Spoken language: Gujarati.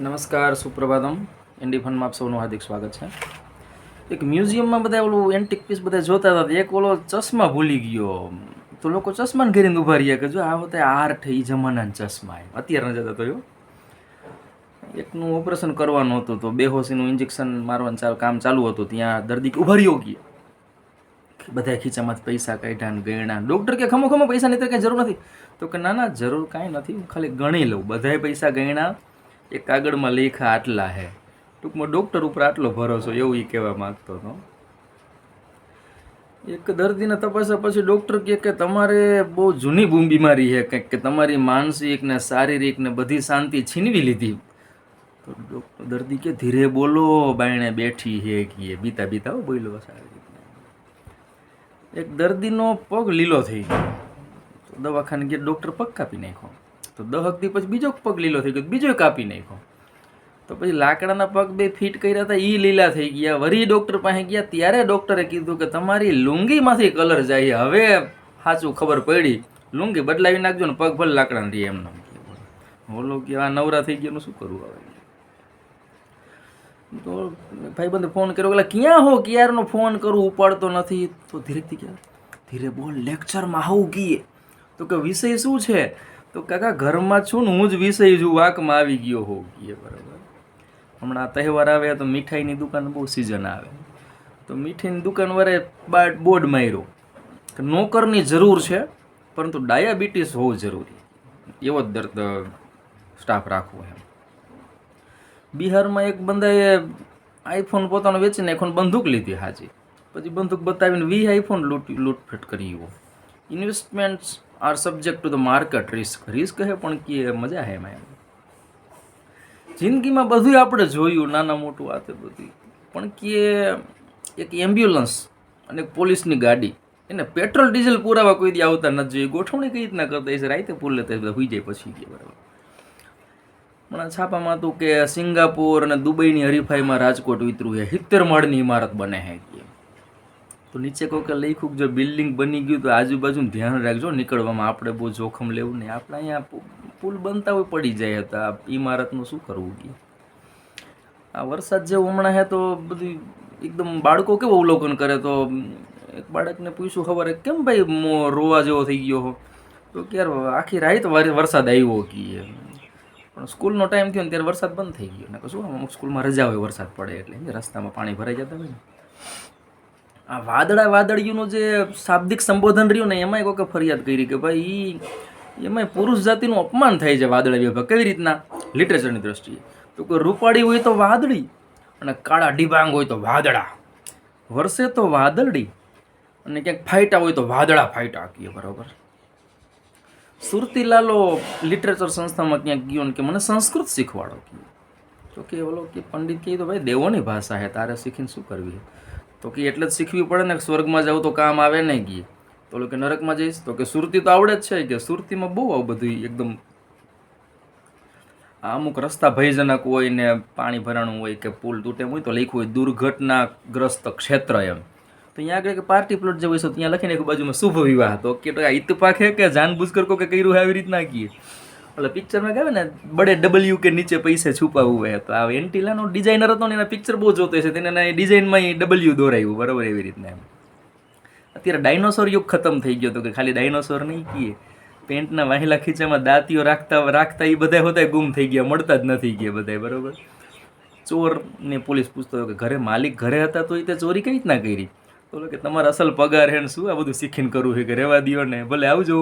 નમસ્કાર, સુપ્રભાતમ. એન્ડી ફંડમાં આપ સૌનું હાર્દિક સ્વાગત છે. એક મ્યુઝિયમમાં બધા ઓલું એન્ટિક પીસ બધા જોતા હતા એક ઓલો ચશ્મા ભૂલી ગયો. તો લોકો ચશ્માને ઘેરીને ઊભા રહ્યા કે જો આ વખતે આર્ટ એ જમાનાના ચશ્મા એમ. અત્યારે ન જતા તો એવું? એકનું ઓપરેશન કરવાનું હતું તો બેહોશીનું ઇન્જેક્શન મારવાનું ચાલ, કામ ચાલુ હતું. ત્યાં દર્દી ઊભા રહ્યો ગયા. બધા ખીચામાંથી પૈસા કાઢ્યા ને ડૉક્ટર કે ખમો ખમો પૈસા નહીં કંઈ જરૂર નથી. તો કે ના ના, જરૂર કાંઈ નથી. હું ખાલી ગણી લઉં. બધાય પૈસા ગયણા. એક કાગળમાં લેખા આટલા હે. ટૂંકમાં ડૉક્ટર ઉપર આટલો ભરોસો એવું એ કહેવા માગતો હતો. એક દર્દીને તપાસ્યા પછી ડૉક્ટર કહે કે તમારે બહુ જૂની બૂમ બીમારી છે કંઈક, કે તમારી માનસિક ને શારીરિક ને બધી શાંતિ છીનવી લીધી. તો ડૉક્ટર દર્દી કે ધીરે બોલો, બાયણે બેઠી હે કીએ બીતા બીતા બોલો સારી રીતે. એક દર્દીનો પગ લીલો થઈ ગયો. તો દવાખાને ગયા ડૉક્ટર પગ કાપી નાખ્યો. તો દહક વખતે પછી બીજો પગ લીલો થઈ ગયો, બીજો કાપી નાખ્યો. તો પછી લાકડાના પગ બે ફિટ કર્યા હતા એ લીલા થઈ ગયા. વરી ડૉક્ટર પાસે ગયા, ત્યારે ડૉક્ટરે કીધું કે તમારી લુંગીમાંથી કલર જાય હવે સાચું ખબર પડી, લુંગી બદલાવી નાખજો ને પગ ભલે લાકડાને રહી એમને બોલો કે આ નવરા થઈ ગયાનું શું કરવું હવે? તો ભાઈબંધ ફોન કર્યો એટલે ક્યાં હો? ક્યારનો ફોન કરું? ઉપાડતો નથી. તો ધીરેથી ક્યાં? ધીરે બોલ લેક્ચરમાં આવું કીએ તો કે, વિષય શું છે? તો કાકા, ઘરમાં છું ને હું જ વિષય છું, વાકમાં આવી ગયો હોઉં. કે બરાબર. હમણાં તહેવાર આવે તો મીઠાઈની દુકાન બહુ સિઝન આવે. તો મીઠાઈની દુકાન વારે બાદ બોર્ડ માર્યો. નોકરની જરૂર છે, પરંતુ ડાયાબિટીસ હોવું જરૂરી. એવો જ દર્દ સ્ટાફ રાખવો એમ. બિહારમાં એક બંદાએ આઈફોન પોતાનો વેચીને નાખ્યો બંદૂક લીધી હાજી. પછી બંદૂક બતાવીને વી આઈફોન લૂંટ, લૂંટફેટ કરી એવો investments are subject to the market risk risk હે પણ કે મજા હે એમાં એમ. જિંદગીમાં બધું આપણે જોયું, નાના મોટું આ બધું. પણ કે એક એમ્બ્યુલન્સ અને પોલીસની ગાડી, એને પેટ્રોલ ડીઝલ પુરાવા કોઈ દી આવતા નથી જોઈએ. ગોઠવણી કઈ રીતના કરતા હશે રાતે પૂર લેતા બધા હોઈ જાય પછી ગયા બરાબર. હમણાં છાપામાં હતું કે સિંગાપુર અને દુબઈની હરીફાઈમાં રાજકોટ વિતરું છે. સિત્તેર માળની ઇમારત બને હે કે તો નીચે કહું કે લખ્યું કે જો બિલ્ડિંગ બની ગયું તો આજુબાજુ ધ્યાન રાખજો. નીકળવામાં આપણે બહુ જોખમ લેવું નહીં. આપણે અહીંયા પુલ બનતા હોય પડી જાય હતા. ઇમારતનું શું કરવું કે આ વરસાદ જેવું હમણાં હે તો બધી એકદમ બાળકો કેવો અવલોકન કરે તો એક બાળકને પૂછ્યું ખબર કેમ ભાઈ રોવા જેવો થઈ ગયો હો? તો ક્યારે આખી રાત વાર- વરસાદ આવ્યો કીએ પણ સ્કૂલનો ટાઈમ થયો ને ત્યારે વરસાદ બંધ થઈ ગયો. ને શું અમુક સ્કૂલમાં રજા હોય, વરસાદ પડે એટલે. રસ્તામાં પાણી ભરાઈ જતા હોય ને. આ વાદળા વાદળિયુંનું જે શાબ્દિક સંબોધન રહ્યું ને, એમાંય કોઈકે ફરિયાદ કરી કે ભાઈ એમાંય પુરુષ જાતિનું અપમાન થાય છે વાદળા વિભાગ. કેવી રીતના? લિટરેચરની દ્રષ્ટિએ. તો કોઈ રૂપાળી હોય તો વાદળી અને કાળા ડિબાંગ હોય તો વાદળા. વરસે તો વાદળી અને ક્યાંક ફાયટા હોય તો વાદળા ફાયટા કહીએ બરાબર? સુરતીલાલો લિટરેચર સંસ્થામાં ક્યાંક ગયો ને કે મને સંસ્કૃત શીખવાડો તો કે ઓલો કે પંડિત કહે તો, ભાઈ, દેવોની ભાષા છે તારે શીખીને શું કરવી તો કે એટલે જ શીખવી પડે ને કે સ્વર્ગમાં જાવ તો કામ આવે નહીં ગઈ તો કે નરકમાં જઈશ? તો કે સુરતી તો આવડે જ છે કે સુરતીમાં બહુ આવું બધું એકદમ અમુક રસ્તા ભયજનક હોય ને પાણી ભરાણું હોય કે પુલ તૂટે હોય તો લખ્યું હોય દુર્ઘટનાગ્રસ્ત ક્ષેત્ર એમ. તો અહીંયા આગળ કે પાર્ટી પ્લોટ જે હોય છે, ત્યાં લખીને એક બાજુમાં શુભ વિવાહ તો કે આ ઇત્તફાક હે કે જાનબૂઝકર કરકો કે કર્યું આવી રીતના કીએ એટલે પિક્ચરમાં કહેવાય ને બડે ડબલ્યુ કે નીચે પૈસે છુપાવું હોય તો. આ એન્ટિલાનો ડિઝાઇનર હતો ને એના પિક્ચર બહુ જોતો છે તેને એના ડિઝાઇનમાં ડબલ્યુ દોરાયું, બરાબર એવી રીતના એમ. અત્યારે ડાયનોસોર યુગ ખતમ થઈ ગયો હતો કે ખાલી ડાયનોસોર નહીં કીએ. પેન્ટના વાહેલા ખીચામાં દાંતીઓ રાખતા રાખતા એ બધા હોતા ગુમ થઈ ગયા, મળતા જ નથી ગયા બધા બરાબર? ચોર ને પોલીસ પૂછતો હતો કે ઘરે માલિક ઘરે હતા તો એ તે ચોરી કઈ રીતના કરી? તો કે તમારા અસલ પગાર હે શું આ બધું શીખીને કરવું છે કે રહેવા દો ને. ભલે આવજો.